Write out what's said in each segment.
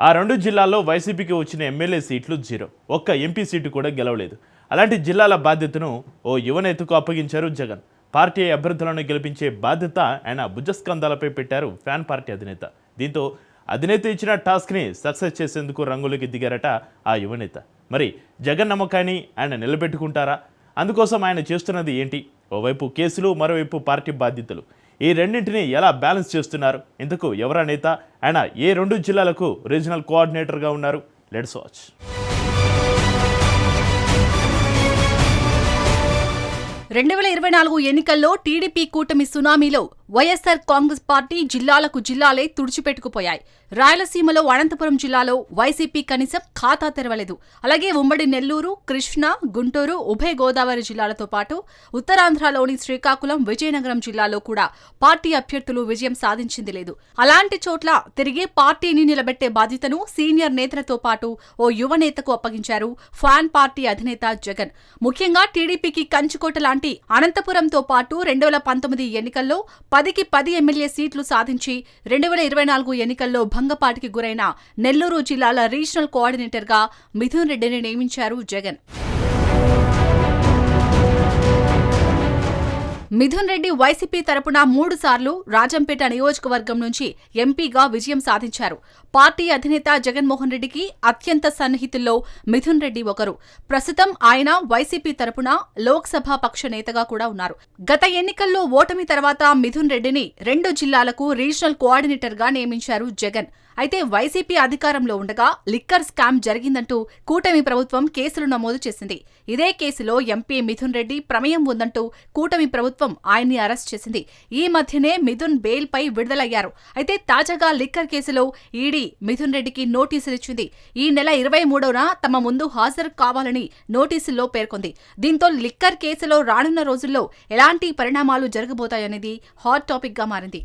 ఆ రెండు జిల్లాల్లో వైసీపీకి వచ్చిన ఎమ్మెల్యే సీట్లు జీరో. ఒక్క ఎంపీ సీటు కూడా గెలవలేదు. అలాంటి జిల్లాల బాధ్యతను ఓ యువనేతకు అప్పగించారు జగన్. పార్టీ అభ్యర్థులను గెలిపించే బాధ్యత ఆయన భుజస్కంధాలపై పెట్టారు ఫ్యాన్ పార్టీ అధినేత. దీంతో అధినేత ఇచ్చిన టాస్క్ని సక్సెస్ చేసేందుకు రంగులోకి దిగారట ఆ యువనేత మరి జగన్ నమ్మకాన్ని ఆయన నిలబెట్టుకుంటారా? అందుకోసం ఆయన చేస్తున్నది ఏంటి? ఓవైపు కేసులు మరోవైపు పార్టీ బాధ్యతలు. ఈ రెండింటిని ఎలా బ్యాలెన్స్ చేస్తున్నారు? ఇందుకు ఎవరా నేత? ఆయన ఏ రెండు జిల్లాలకు రీజనల్ కోఆర్డినేటర్గా ఉన్నారు? లెట్స్ వాచ్ రెండు వేల ఇరవై నాలుగు ఎన్నికల్లో టీడీపీ కూటమి సునామీలో వైఎస్సార్ కాంగ్రెస్ పార్టీ జిల్లాలకు జిల్లాలే తుడిచిపెట్టుకుపోయాయి. రాయలసీమలో అనంతపురం జిల్లాలో వైసీపీ కనీసం ఖాతా తెరవలేదు. అలాగే ఉమ్మడి నెల్లూరు కృష్ణా గుంటూరు ఉభయ గోదావరి జిల్లాలతో పాటు ఉత్తరాంధ్రలోని శ్రీకాకుళం విజయనగరం జిల్లాలో కూడా పార్టీ అభ్యర్థులు విజయం సాధించింది లేదు. అలాంటి చోట్ల తిరిగి పార్టీని నిలబెట్టే బాధ్యతను సీనియర్ నేతలతో పాటు ఓ యువ నేతకు అప్పగించారు ఫ్యాన్ పార్టీ అధినేత జగన్. ముఖ్యంగా టీడీపీకి కంచుకోట లాంటి అనంతపురంతో పాటు రెండు వేల పంతొమ్మిది ఎన్నికల్లో పదికి పది ఎమ్మెల్యే సీట్లు సాధించి రెండు వేల ఇరవై నాలుగు ఎన్నికల్లో భంగపాటికి గురైన నెల్లూరు జిల్లాల రీజనల్ కోఆర్డినేటర్గా మిథున్ రెడ్డిని నియమించారు జగన్. మిథున్ రెడ్డి వైసీపీ తరపున మూడు సార్లు రాజంపేట నియోజకవర్గం నుంచి ఎంపీగా విజయం సాధించారు. పార్టీ అధినేత జగన్మోహన్ రెడ్డికి అత్యంత సన్నిహితుల్లో మిథున్ రెడ్డి ఒకరు. ప్రస్తుతం ఆయన వైసీపీ తరపున లోక్సభ పక్ష నేతగా కూడా ఉన్నారు. గత ఎన్నికల్లో ఓటమి తర్వాత మిథున్ రెడ్డిని రెండు జిల్లాలకు రీజనల్ కోఆర్డినేటర్గా నియమించారు జగన్. అయితే వైసీపీ అధికారంలో ఉండగా లిక్కర్ స్కామ్ జరిగిందంటూ కూటమి ప్రభుత్వం కేసులు నమోదు చేసింది. ఇదే కేసులో ఎంపీ మిథున్ రెడ్డి ప్రమేయం ఉందంటూ కూటమి ప్రభుత్వం ఆయన్ని అరెస్ట్ చేసింది. ఈ మధ్యనే మిథున్ బెయిల్పై విడుదలయ్యారు. అయితే తాజాగా లిక్కర్ కేసులో ఈడీ మిథున్ రెడ్డికి నోటీసులు ఇచ్చింది. ఈ నెల ఇరవై మూడవన తమ ముందు హాజరు కావాలని నోటీసుల్లో పేర్కొంది. దీంతో లిక్కర్ కేసులో రానున్న రోజుల్లో ఎలాంటి పరిణామాలు జరగబోతాయనేది హాట్ టాపిక్గా మారింది.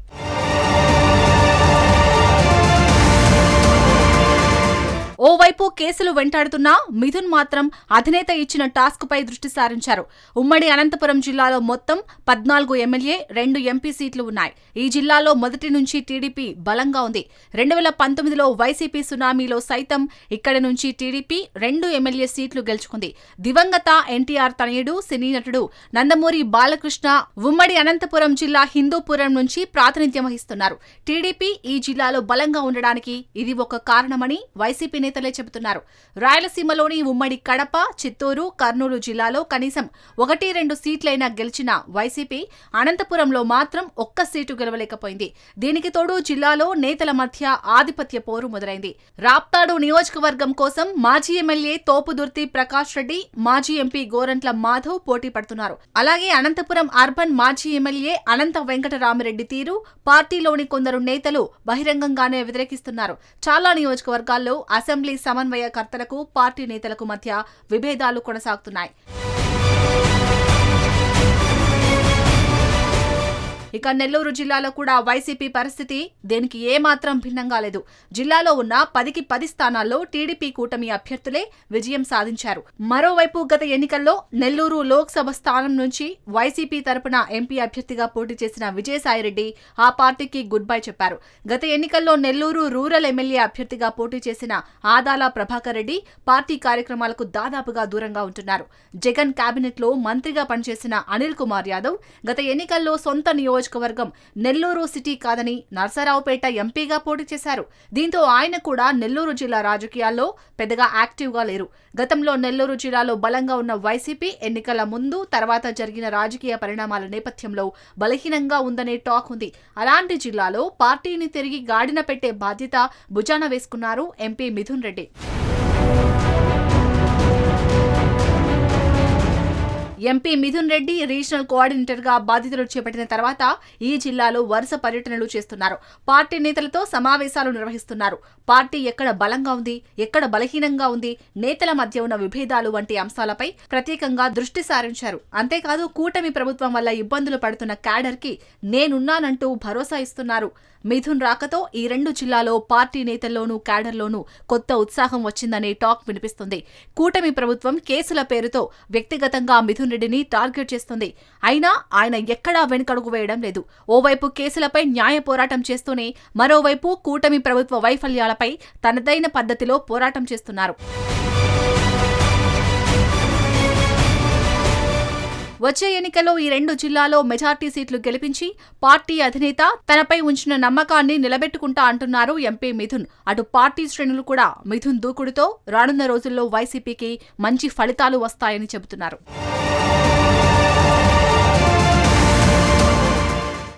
ఓవైపు కేసులు వెంటాడుతున్నా మిథున్ మాత్రం అధినేత ఇచ్చిన టాస్క్ పై దృష్టి సారించారు. ఉమ్మడి అనంతపురం జిల్లాలో మొత్తం పద్నాలుగు ఎమ్మెల్యే రెండు ఎంపీ సీట్లు ఉన్నాయి. ఈ జిల్లాలో మొదటి నుంచి టీడీపీ బలంగా ఉంది. రెండు వేల పంతొమ్మిదిలో వైసీపీ సునామీలో సైతం ఇక్కడి నుంచి టీడీపీ రెండు ఎమ్మెల్యే సీట్లు గెలుచుకుంది. దివంగత ఎన్టీఆర్ తనయుడు సినీ నటుడు నందమూరి బాలకృష్ణ ఉమ్మడి అనంతపురం జిల్లా హిందూపురం నుంచి ప్రాతినిధ్యం వహిస్తున్నారు. టీడీపీ ఈ జిల్లాలో బలంగా ఉండడానికి ఇది ఒక కారణమని వైసీపీ నేతలే చెబుతున్నారు. రాయలసీమలోని ఉమ్మడి కడప చిత్తూరు కర్నూలు జిల్లాలో కనీసం ఒకటి రెండు సీట్లైనా గెలిచిన వైసీపీ అనంతపురంలో మాత్రం ఒక్క సీటు గెలవలేకపోయింది. దీనికి తోడు జిల్లాలో నేతల మధ్య ఆధిపత్య పోరు మొదలైంది. రాప్తాడు నియోజకవర్గం కోసం మాజీ ఎమ్మెల్యే తోపుదుర్తి ప్రకాష్ రెడ్డి మాజీ ఎంపీ గోరంట్ల మాధవ్ పోటీ పడుతున్నారు. అలాగే అనంతపురం అర్బన్ మాజీ ఎమ్మెల్యే అనంత వెంకటరామిరెడ్డి తీరు పార్టీలోని కొందరు నేతలు బహిరంగంగానే వ్యతిరేకిస్తున్నారు. చాలా నియోజకవర్గాల్లో అసెంబ్లీ సమన్వయకర్తలకు పార్టీ నేతలకు మధ్య విభేదాలు కొనసాగుతున్నాయి. ఇక నెల్లూరు జిల్లాలో కూడా వైసీపీ పరిస్థితి దేనికి ఏమాత్రం భిన్నంగా లేదు. జిల్లాలో ఉన్న పదికి పది స్థానాల్లో టీడీపీ కూటమి అభ్యర్థులే విజయం సాధించారు. మరోవైపు గత ఎన్నికల్లో నెల్లూరు లోక్సభ స్థానం నుంచి వైసీపీ తరపున ఎంపీ అభ్యర్థిగా పోటీ చేసిన విజయసాయిరెడ్డి ఆ పార్టీకి గుడ్ బై చెప్పారు. గత ఎన్నికల్లో నెల్లూరు రూరల్ ఎమ్మెల్యే అభ్యర్థిగా పోటీ చేసిన ఆదాల ప్రభాకర్ రెడ్డి పార్టీ కార్యక్రమాలకు దాదాపుగా దూరంగా ఉంటున్నారు. జగన్ కేబినెట్లో మంత్రిగా పనిచేసిన అనిల్ కుమార్ యాదవ్ గత ఎన్నికల్లో సొంత నియోజకవర్గం నెల్లూరు సిటీ కాదని నర్సరావుపేట ఎంపీగా పోటీ చేశారు. దీంతో ఆయన కూడా నెల్లూరు జిల్లా రాజకీయాల్లో పెద్దగా యాక్టివ్గా లేరు. గతంలో నెల్లూరు జిల్లాలో బలంగా ఉన్న వైసీపీ ఎన్నికల ముందు తర్వాత జరిగిన రాజకీయ పరిణామాల నేపథ్యంలో బలహీనంగా ఉందనే టాక్ ఉంది. అలాంటి జిల్లాలో పార్టీని తిరిగి గాడిన పెట్టే బాధ్యత భుజాన వేసుకున్నారు MP Mithun Reddy. MP Mithun Reddy regional కోఆర్డినేటర్గా బాధ్యతలు చేపట్టిన తర్వాత ఈ జిల్లాలో వరుస పర్యటనలు చేస్తున్నారు. పార్టీ నేతలతో సమావేశాలు నిర్వహిస్తున్నారు. పార్టీ ఎక్కడ బలంగా ఉంది ఎక్కడ బలహీనంగా ఉంది నేతల మధ్య ఉన్న విభేదాలు వంటి అంశాలపై ప్రత్యేకంగా దృష్టి సారించారు. అంతేకాదు కూటమి ప్రభుత్వం వల్ల ఇబ్బందులు పడుతున్న క్యాడర్కి నేనున్నానంటూ భరోసా ఇస్తున్నారు. మిథున్ రాకతో ఈ రెండు జిల్లాలో పార్టీ నేతల్లోనూ క్యాడర్లోనూ కొత్త ఉత్సాహం వచ్చిందనే టాక్ వినిపిస్తుంది. కూటమి ప్రభుత్వం కేసుల పేరుతో వ్యక్తిగతంగా మిథున్ జగన్మోహన్ రెడ్డిని టార్గెట్ చేస్తుంది. అయినా ఆయన ఎక్కడా వెనుకడుగు వేయడం లేదు. ఓవైపు కేసులపై న్యాయ పోరాటం చేస్తూనే మరోవైపు కూటమి ప్రభుత్వ వైఫల్యాలపై తనదైన పద్ధతిలో పోరాటం చేస్తున్నారు. వచ్చే ఎన్నికల్లో ఈ రెండు జిల్లాలో మెజార్టీ సీట్లు గెలిపించి పార్టీ అధినేత తనపై ఉంచిన నమ్మకాన్ని నిలబెట్టుకుంటా అంటున్నారు ఎంపీ మిథున్. అటు పార్టీ శ్రేణులు కూడా మిథున్ దూకుడుతో రానున్న రోజుల్లో వైసీపీకి మంచి ఫలితాలు వస్తాయని చెబుతున్నారు.